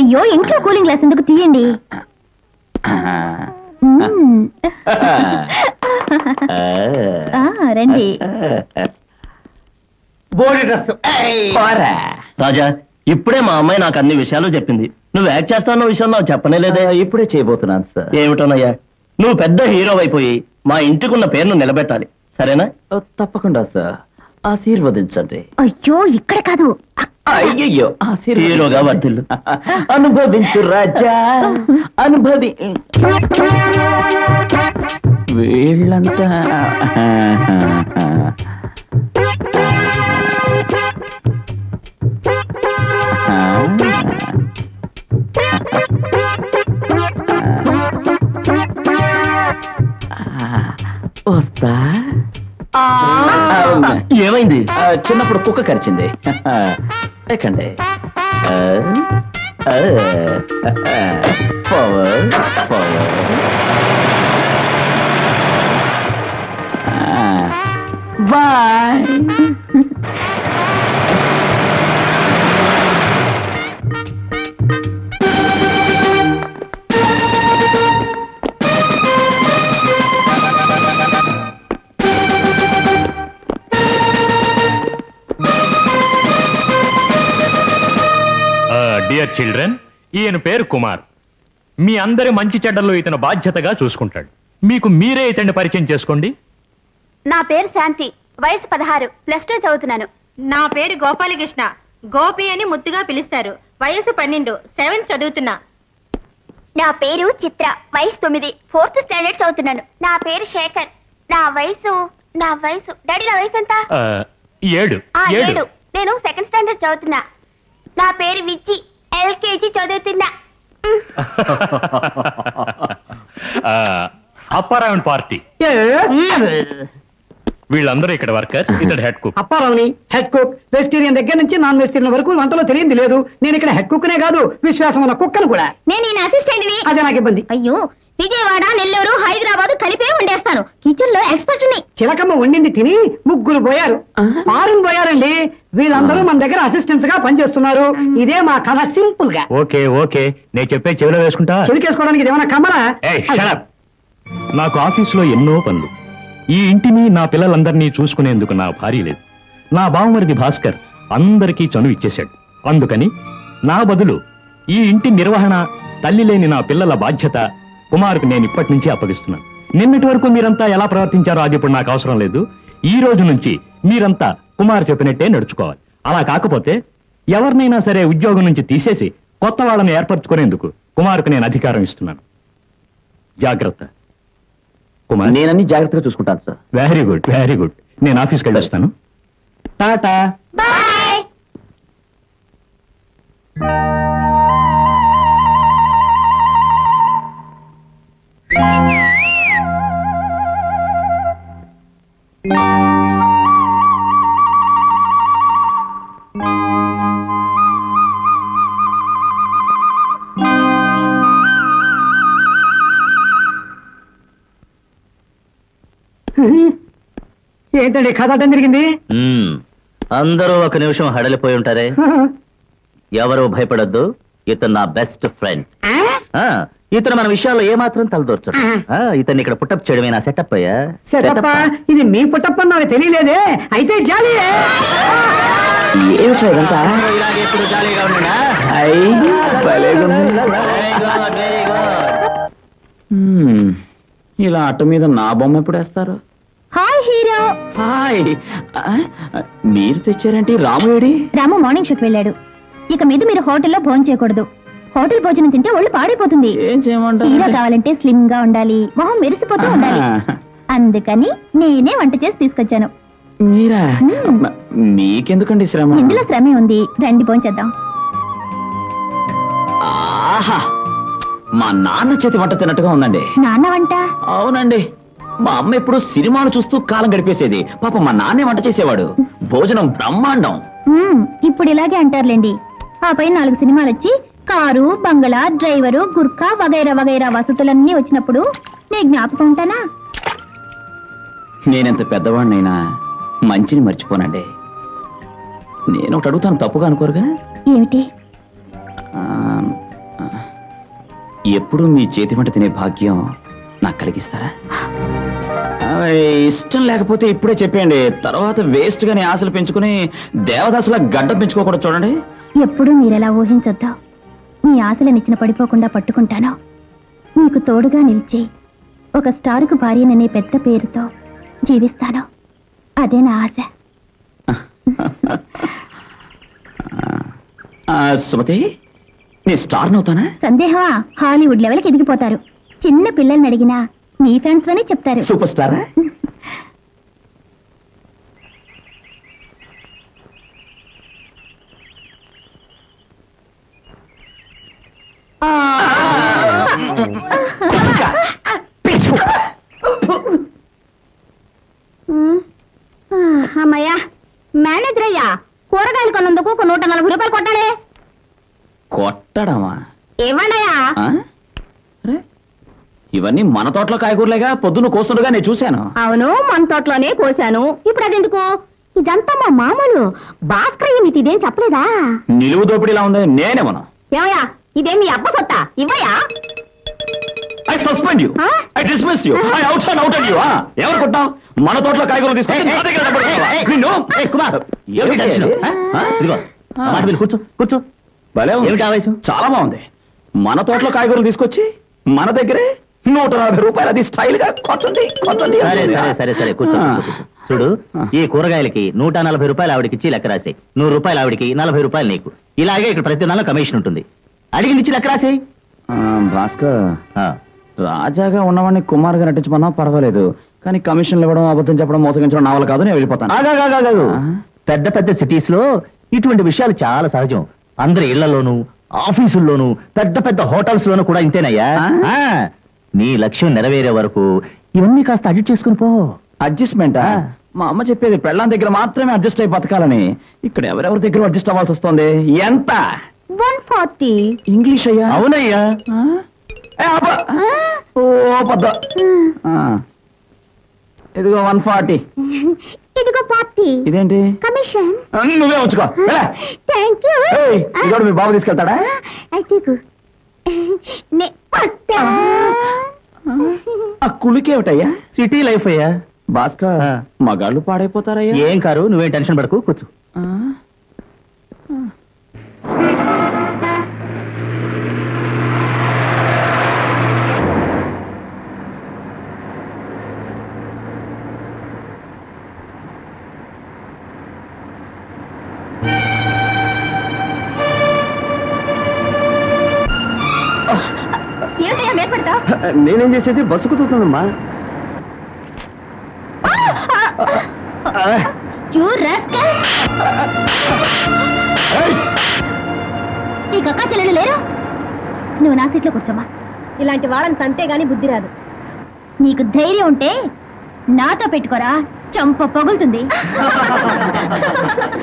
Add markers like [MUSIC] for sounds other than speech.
అయ్యో ఇంట్లో cooling glass ఎందుకు తీయండి? మ్మ్. ఆ, రండి. బోడి డ్రెస్. పోరా. రాజా ఇప్పుడే మా అమ్మాయి నాకు అన్ని విషయాలు చెప్పింది. నువ్వు యాక్ట్ చేస్తావు విషయం నాకు చెప్పనే లేదే. ఇప్పుడే చేయబోతున్నాను సార్. ఏమిటోనయ్యా నువ్వు పెద్ద హీరో అయిపోయి మా ఇంటికున్న పేరును నిలబెట్టాలి. సరేనా? తప్పకుండా సార్. ఆశీర్వదించండి. అయ్యో ఇక్కడ కాదు. అయ్యయ్యో. హీరోగా వర్ధిల్లు అనుభవించు రాజా. అనుభవి. వీళ్ళంతా. వస్తా. ఏమైంది? చిన్నప్పుడు కుక్క కరిచింది. ఎక్కండి ఆ, ఆ, forward, డియర్ చిల్డ్రన్ ఈయన పేరు కుమార్. మీ అందరి మంచి చెడ్డల్లో ఇతను బాధ్యతగా చూసుకుంటాడు. మీకు మీరే ఇతన్ని పరిచయం చేసుకోండి. నా పేరు శాంతి వయసు పదహారు ప్లస్ టూ చదువుతున్నాను. నా పేరు గోపాలకృష్ణ గోపి అని ముద్దుగా పిలుస్తారు. వయసు పన్నెండు సెవెంత్ చదువుతున్నా. నా పేరు చిత్ర వయసు తొమ్మిది ఫోర్త్ స్టాండర్డ్ చదువుతున్నాను. నా పేరు శేఖర్. నా వయసు నా వయసు డాడీ నా వయసు ఎంత? ఏడు. ఆ ఏడు. ఏడు. నేను సెకండ్ స్టాండర్డ్ చదువుతున్నా. నా పేరు విచ్చి ఎల్కేజీ చదువుతున్నా. అప్పారావన్ పార్టీ. వీళ్ళందరూ ఇక్కడ వర్కర్స్ ఇతడు హెడ్ కుక్. అప్పారావుని హెడ్ కుక్ వెజిటేరియన్ దగ్గర నుంచి నాన్ వెజిటేరియన్ వరకు వంటలో తెలియంది లేదు. నేను ఇక్కడ హెడ్ కుక్నే కాదు విశ్వాసం ఉన్న కుక్కను కూడా. నేను ఈయన అసిస్టెంట్ని అదే నాకు ఇబ్బంది. అయ్యో విజయవాడ నెల్లూరు హైదరాబాద్ కలిపే వండేస్తాను కిచెన్లో ఎక్స్పర్ట్ని చిలకమ్మ వండింది తిని ముగ్గురు పోయారు. ఫారిన్ పోయారండి. వీళ్ళందరూ మన దగ్గర అసిస్టెంట్స్గా పనిచేస్తున్నారు. ఇదే మా కథ సింపుల్గా. Okay okay. నేను చెప్పే చెవిలో వేసుకుంటా? చెవికేసుకోవడానికి ఇదేమన్నా కమలా ఏయ్, shut up. నాకు ఆఫీసులో ఎన్నో పనులు. ఈ ఇంటిని నా పిల్లలందరినీ చూసుకునేందుకు నా భార్య లేదు. నా బావమరిది భాస్కర్ అందరికీ చనువు ఇచ్చేశాడు. అందుకని నా బదులు ఈ ఇంటి నిర్వహణ తల్లి లేని నా పిల్లల బాధ్యత కుమార్కు నేను ఇప్పటి నుంచి అప్పగిస్తున్నాను. నిన్నటి వరకు మీరంతా ఎలా ప్రవర్తించారో అది ఇప్పుడు నాకు అవసరం లేదు. ఈ రోజు నుంచి మీరంతా కుమార్ చెప్పినట్టే నడుచుకోవాలి. అలా కాకపోతే ఎవరినైనా సరే ఉద్యోగం నుంచి తీసేసి కొత్త వాళ్ళని ఏర్పరచుకునేందుకు కుమార్కు నేను అధికారం ఇస్తున్నాను. జాగ్రత్త. కుమార్. నేనన్ని జాగ్రత్తగా చూసుకుంటాను sir. Very good very good నేను ఆఫీస్కి వెళ్ళొస్తాను. టాటా బాయ్ ఏంటండి కథ అడ్డం జరిగింది. అందరూ ఒక నిమిషం హడలిపోయి ఉంటారే. ఎవరు భయపడొద్దు. ఇతను నా బెస్ట్ ఫ్రెండ్. ఆ, ఇతను మన విషయాల్లో ఏమాత్రం తలదూర్చడు. ఆ, ఇతన్ని ఇక్కడ పుట్టప్ చేయడమే నా సెటప్ అయ్యా. ఇది మీ పుట్టప్ప నాకు తెలియలేదే. అయితే జాలి! ఎప్పుడు జాలీగా ఇలా అట్ట మీద నా బొమ్మ ఎప్పుడు వేస్తారు? హాయ్ హీరో హాయ్ మీరు తెచ్చారేంటి రాముడి రాము మార్నింగ్ షోకి వెళ్ళాడు. ఇక మీద మీరు హోటల్లో భోజనం చేయకూడదు. హోటల్ భోజనం తింటే ఒళ్ళు పాడైపోతుంది. ఏం హీరో చేయమంటారు కావాలంటే స్లిమ్గా ఉండాలి. మొహం మెరిసిపోతూ ఉండాలి. అందుకని నేనే వంట చేసి తీసుకొచ్చాను. మీరా? మ్మ్. మ- మీకెందుకండి శ్రమ? ఇందులో శ్రమే ఉంది. రండి భోంచేద్దాం ఆహా. మా నాన్న చేతి వంట తిన్నట్టుగా ఉందండి. నాన్న వంట? అవునండి. మా అమ్మ ఎప్పుడు సినిమాలు చూస్తూ కాలం గడిపేసేది. పాప మా నాన్నే వంట చేసేవాడు. భోజనం బ్రహ్మాండం. మ్మ్, ఇప్పుడు ఇలాగే అంటారులేండి. ఆ పై నాలుగు సినిమాలు వచ్చి కారు బంగళా డ్రైవరు గుర్కా వగైరా వగైరా వసతులన్నీ వచ్చినప్పుడు నీ జ్ఞాపకం ఉంటానా? నేనెంత పెద్దవాడినైనా మంచిని మర్చిపోనండి. నేను ఒకటి అడుగుతాను తప్పుగా అనుకోరుగా? ఏమిటి? ఆ, ఎప్పుడు మీ చేతి వంట తినే భాగ్యం నాకు కలిగిస్తారా? ఇష్టం లేకపోతే ఇప్పుడే చెప్పేయండి. తర్వాత వేస్ట్ గానే ఆశలు పెంచుకుని దేవదాసుల గడ్డ పెంచుకోకూడదు చూడండి. ఎప్పుడూ మీరెలా ఊహించొద్దు? మీ ఆశలనిచ్చిన పడిపోకుండా పట్టుకుంటాను? మీకు తోడుగా నిలిచి ఒక స్టారుకు భార్యననే పెద్ద పేరుతో జీవిస్తాను? అదే నా ఆశ. ఆ, సుమతి నీ స్టార్ అవుతానా సందేహమా? హాలీవుడ్ లెవెల్కి ఎదిగిపోతారు. చిన్న పిల్లల్ని అడిగినా మీ ఫ్యాన్స్ అని చెప్తారు. సూపర్ స్టారా? అమ్మయ్యా. మేనేజర్ అయ్యా కూరగాయలు కొన్నందుకు ఒక నూట నలభై రూపాయలు కొట్టాడే కొట్టడమా? అరే, ఇవన్నీ మన తోటలో కాయగూరలేగా పొద్దున్న కోస్తుండగా నేను చూశాను. అవును మన తోటలోనే కోశాను. ఇప్పుడు అదెందుకు? ఇదంతా మా మామూలు. భాస్కర్ మీకు ఇదేం చెప్పలేదా? నిలువు దోపిడిలా ఉంది నేనేమను ఏమయ్యా? ఇదేం మీ అబ్బ సొత్తా? ఇవ్వయా I suspend you? I dismiss you I out and out you ఎవరు కొట్టావు మన తోటలో కాయగూరలు తీసుకొని నా దగ్గర? నిన్ను? ఏయ్, కుమార్ ఏమిటి టెన్షన్? ఇదిగో. మాట మీద కూర్చో కూర్చో. భలే ఉంది. ఏమిటి ఆవేశం? చాలా బాగుంది. మన తోటలో కాయగూరలు తీసుకొచ్చి మన దగ్గరే నూట నలభై రూపాయలు అది స్టైల్గా కొట్టండి కొట్టండి సరే సరే సరే సరే కూర్చో ఆ. కూర్చో, కూర్చో. చూడు. ఈ కూరగాయలకి నూట నలభై రూపాయలు ఆవిడకిచ్చి లెక్క రాసేయి నూరు రూపాయలు ఆవిడకి నలభై రూపాయలు నీకు ఇలాగే ఇక్కడ ప్రతి నెల కమిషన్ ఉంటుంది అడిగినిచ్చి లెక్క రాసేయి ఆ, భాస్కర్ ఆ. రాజాగా ఉన్నవాడిని కుమార్గా నటించమన్నా పర్వాలేదు కానీ కమిషన్లు ఇవ్వడం అబద్ధం చెప్పడం మోసగించడం నా వల్ల కాదు నేను వెళ్ళిపోతాను ఆగాగాగాగాగు. ఆ. పెద్ద పెద్ద సిటీస్లో ఇటువంటి విషయాలు చాలా సహజం అందరి ఇళ్ళలోనూ ఆఫీసుల్లోనూ పెద్ద పెద్ద హోటల్స్ లోనూ కూడా ఇంతేనయ్యా ఆ? ఆ. నీ లక్ష్యం నెరవేరే వరకు ఇవన్నీ కాస్త అడ్జస్ట్ చేసుకుని పో. అడ్జస్ట్మెంట్ ఆ. మా అమ్మ చెప్పేది పెళ్ళాం దగ్గర మాత్రమే అడ్జస్ట్ అయి బతకాలని. ఇక్కడ ఎవరెవరి దగ్గర అడ్జస్ట్ అవ్వాల్సి వస్తుంది? ఎంత? One forty. ఇంగ్లీష్ అయ్యా? అవునయ్యా. ఓ పద్ద. ఇదిగో వన్ ఫార్టీ. ఇదిగో పార్టీ ఇదేంటి? కమిషన్. నువ్వే ఉంచుకో. థ్యాంక్ యూ ఏయ్, ఇది కూడా మీ బాబు తీసుకెళ్తాడా? అయితే ఆ కులికేమిటయ్యా సిటీ లైఫ్ అయ్యా. భాస్కర్. మగాళ్ళు పాడైపోతారయ్యా. ఏం కారు? నువ్వేం టెన్షన్ పడకు కూర్చో. ఆ? నేనేం చేసేది? బస్సు కుదురుతుందమ్మా ఈ కక్క చెల్లెలు లేరు? నువ్వు నా సీట్లో కూర్చోమ్మా. ఇలాంటి వాళ్ళని తంతే గాని బుద్ధి రాదు. నీకు ధైర్యం ఉంటే నాతో పెట్టుకోరా. చంప పగులుతుంది. [LAUGHS]